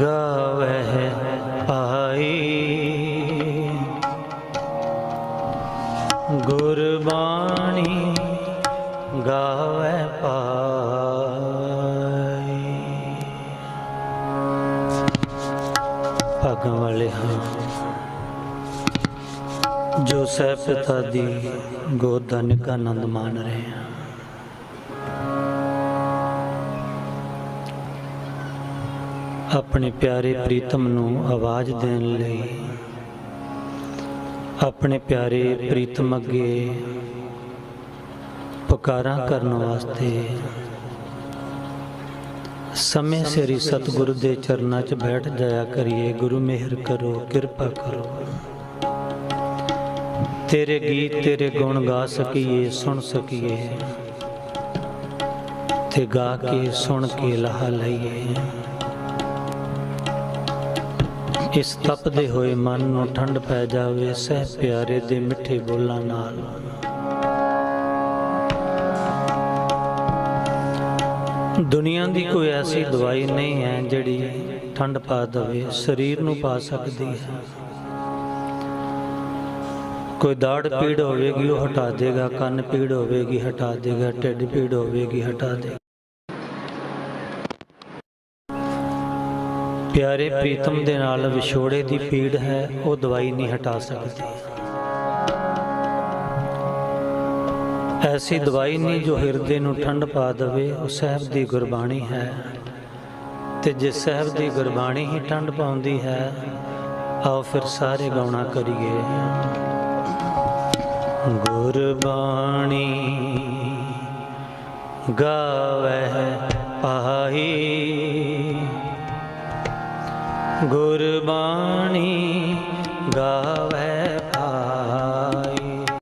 ਗਾਵਹਿ ਆਈ ਗੁਰਬਾਣੀ ਗਾਵੈ ਪਾਈ ਭਾਗਾਂ ਵਾਲੇ ਹਾਂ ਜੋ ਸਹਿ ਪਿਤਾ ਦੀ ਗੋਦ ਦਾ ਆਨੰਦ ਮਾਣ ਰਹੇ ਹਾਂ ਆਪਣੇ ਪਿਆਰੇ ਪ੍ਰੀਤਮ ਨੂੰ ਆਵਾਜ਼ ਦੇਣ ਲਈ। ਆਪਣੇ ਪਿਆਰੇ ਪ੍ਰੀਤਮ ਅੱਗੇ ਪੁਕਾਰਾਂ ਕਰਨ ਵਾਸਤੇ। ਸਮੇਂ ਸਿਰ ਹੀ ਸਤਿਗੁਰੂ ਦੇ ਚਰਨਾਂ 'ਚ ਬੈਠ ਜਾਇਆ ਕਰੀਏ। ਗੁਰੂ ਮਿਹਰ ਕਰੋ, ਕਿਰਪਾ ਕਰੋ। ਤੇਰੇ ਗੀਤ, ਤੇਰੇ ਗੁਣ ਗਾ ਸਕੀਏ, ਸੁਣ ਸਕੀਏ। ਤੇ ਗਾ ਕੇ, ਸੁਣ ਕੇ ਲਾਹ ਲਈਏ। ਇਸ ਤਪਦੇ ਹੋਏ ਮਨ ਨੂੰ ਠੰਡ ਪੈ ਜਾਵੇ, ਸਹਿ ਪਿਆਰੇ ਦੇ ਮਿੱਠੇ ਬੋਲਾਂ ਨਾਲ। ਦੁਨੀਆ ਦੀ ਕੋਈ ਐਸੀ ਦਵਾਈ ਨਹੀਂ ਹੈ ਜਿਹੜੀ ਠੰਡ ਪਾ ਦੇਵੇ, ਸਰੀਰ ਨੂੰ ਪਾ ਸਕਦੀ ਹੈ। ਕੋਈ ਦਾੜ ਪੀੜ ਹੋਵੇਗੀ, ਉਹ ਹਟਾ ਦੇਗਾ, ਕੰਨ ਪੀੜ ਹੋਵੇਗੀ, ਹਟਾ ਦੇਗਾ, ਢਿੱਡ ਪੀੜ ਹੋਵੇਗੀ, ਹਟਾ ਦੇਗਾ। ਪਿਆਰੇ ਪ੍ਰੀਤਮ ਦੇ ਨਾਲ ਵਿਛੋੜੇ ਦੀ ਪੀੜ ਹੈ, ਉਹ ਦਵਾਈ ਨਹੀਂ ਹਟਾ ਸਕਦੀ। ਐਸੀ ਦਵਾਈ ਨਹੀਂ ਜੋ ਹਿਰਦੇ ਨੂੰ ਠੰਡ ਪਾ ਦੇਵੇ, ਉਹ ਸਹਿਬ ਦੀ ਗੁਰਬਾਣੀ ਹੈ। ਤੇ ਜੇ ਸਹਿਬ ਦੀ ਗੁਰਬਾਣੀ ਹੀ ਠੰਡ ਪਾਉਂਦੀ ਹੈ, ਆਓ ਫਿਰ ਸਾਰੇ ਗਾਉਣਾ ਕਰੀਏ। ਗੁਰਬਾਣੀ ਗਾਵਹਿ ਪਾਈ गुरबाणी गा